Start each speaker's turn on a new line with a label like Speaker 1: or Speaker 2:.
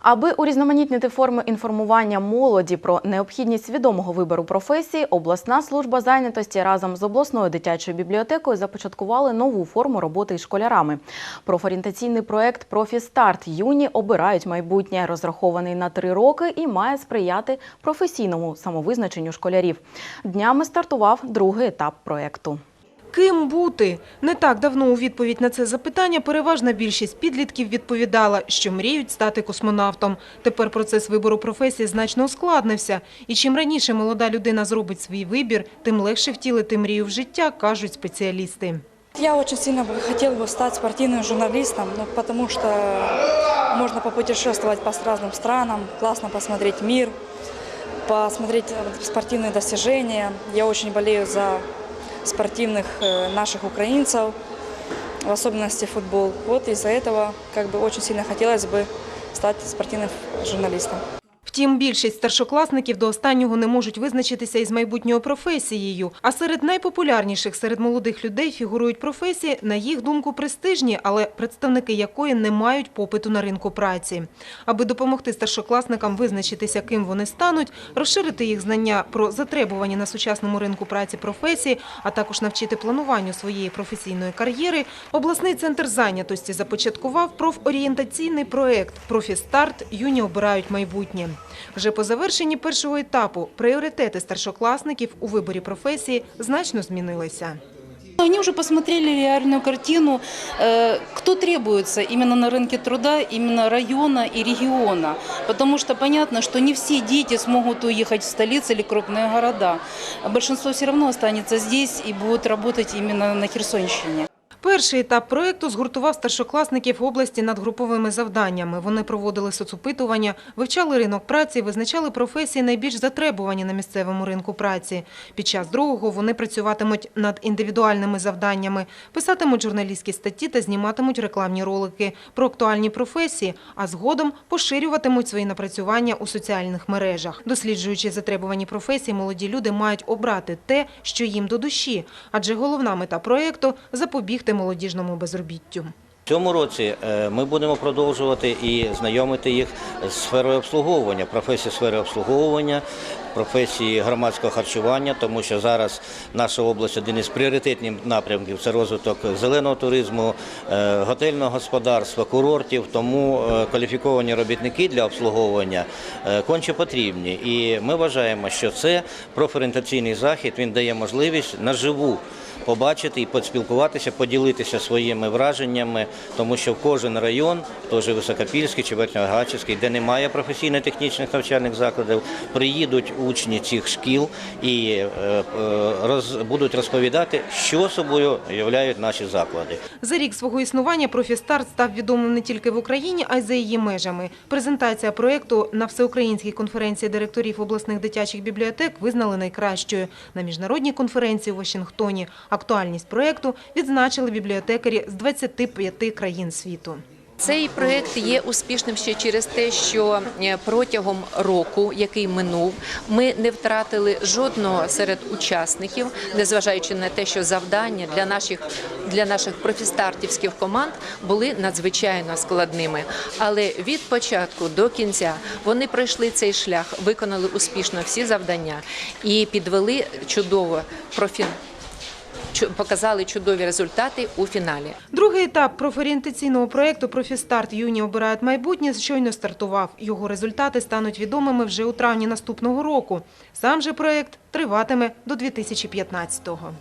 Speaker 1: Аби урізноманітнити форми інформування молоді про необхідність свідомого вибору професії, обласна служба зайнятості разом з обласною дитячою бібліотекою започаткували нову форму роботи із школярами. Профорієнтаційний проект «Профістарт» юні обирають майбутнє, розрахований на три роки і має сприяти професійному самовизначенню школярів. Днями стартував другий етап проекту.
Speaker 2: Ким бути? Не так давно у відповідь на це запитання переважна більшість підлітків відповідала, що мріють стати космонавтом. Тепер процес вибору професії значно ускладнився. І чим раніше молода людина зробить свій вибір, тим легше втілити мрію в життя, кажуть спеціалісти.
Speaker 3: Я очень сильно бы хотела бы стать спортивным журналистом, ну, потому что можно попутешествовать по разным странам, классно посмотреть мир, посмотреть э, спортивные достижения. Я очень болею за спортивных э, наших украинцев, в особенности футбол. Вот из-за этого как бы очень сильно хотелось бы стать спортивным журналистом.
Speaker 2: Втім, більшість старшокласників до останнього не можуть визначитися із майбутньою професією. А серед найпопулярніших серед молодих людей фігурують професії, на їх думку, престижні, але представники якої не мають попиту на ринку праці. Аби допомогти старшокласникам визначитися, ким вони стануть, розширити їх знання про затребувані на сучасному ринку праці професії, а також навчити плануванню своєї професійної кар'єри, обласний центр зайнятості започаткував профорієнтаційний проект «Профістарт. Юні обирають майбутнє». Вже по завершенні першого етапу пріоритети старшокласників у виборі професії значно змінилися.
Speaker 4: Они уже посмотрели реальную картину, э, кто требуется именно на рынке труда, именно района и региона. Потому что понятно, что не все дети смогут уехать в столицы или крупные города. А Большинство все равно останется здесь и будет работать именно на Херсонщине.
Speaker 2: Перший етап проєкту згуртував старшокласників області над груповими завданнями. Вони проводили соцопитування, вивчали ринок праці, визначали професії найбільш затребувані на місцевому ринку праці. Під час другого вони працюватимуть над індивідуальними завданнями, писатимуть журналістські статті та зніматимуть рекламні ролики про актуальні професії, а згодом поширюватимуть свої напрацювання у соціальних мережах. Досліджуючи затребувані професії, молоді люди мають обрати те, що їм до душі, адже головна мета проєкту – запобігти молодіжному безробіттю.
Speaker 5: Цьому році е, ми будемо продовжувати і знайомити їх з сферою обслуговування, професії сфери обслуговування, професії громадського харчування, тому що зараз наша область один із пріоритетних напрямків це розвиток зеленого туризму, е, готельного господарства, курортів. Тому е, кваліфіковані робітники для обслуговування конче потрібні. І ми вважаємо, що це профорієнтаційний захід він дає можливість наживу побачити і поспілкуватися, поділитися своїми враженнями, тому що кожен район, же Високопільський чи Верхньогачівський, де немає професійно-технічних навчальних закладів, приїдуть учні цих шкіл і е, е, роз, будуть розповідати, що собою являють наші заклади.
Speaker 2: За рік свого існування «Профістарт» став відомим не тільки в Україні, а й за її межами. Презентація проєкту на всеукраїнській конференції директорів обласних дитячих бібліотек визнали найкращою. На міжнародній конференції у Вашингтоні актуальність проєкту відзначили бібліотекарі з 25 країн світу.
Speaker 6: Цей проект є успішним ще через те, що е, протягом року, який минув, ми не втратили жодного серед учасників, незважаючи на те, що завдання для наших для наших профістартівських команд були надзвичайно складними. Але від початку до кінця вони пройшли цей шлях, виконали успішно всі завдання і підвели чудово профі... показали чудові результати у фіналі.
Speaker 2: Другий етап профорієнтаційного проєкту «Профістарт. Юні обирають майбутнє» щойно стартував. Його результати стануть відомими вже у травні наступного року. Сам же проєкт триватиме до 2015-го.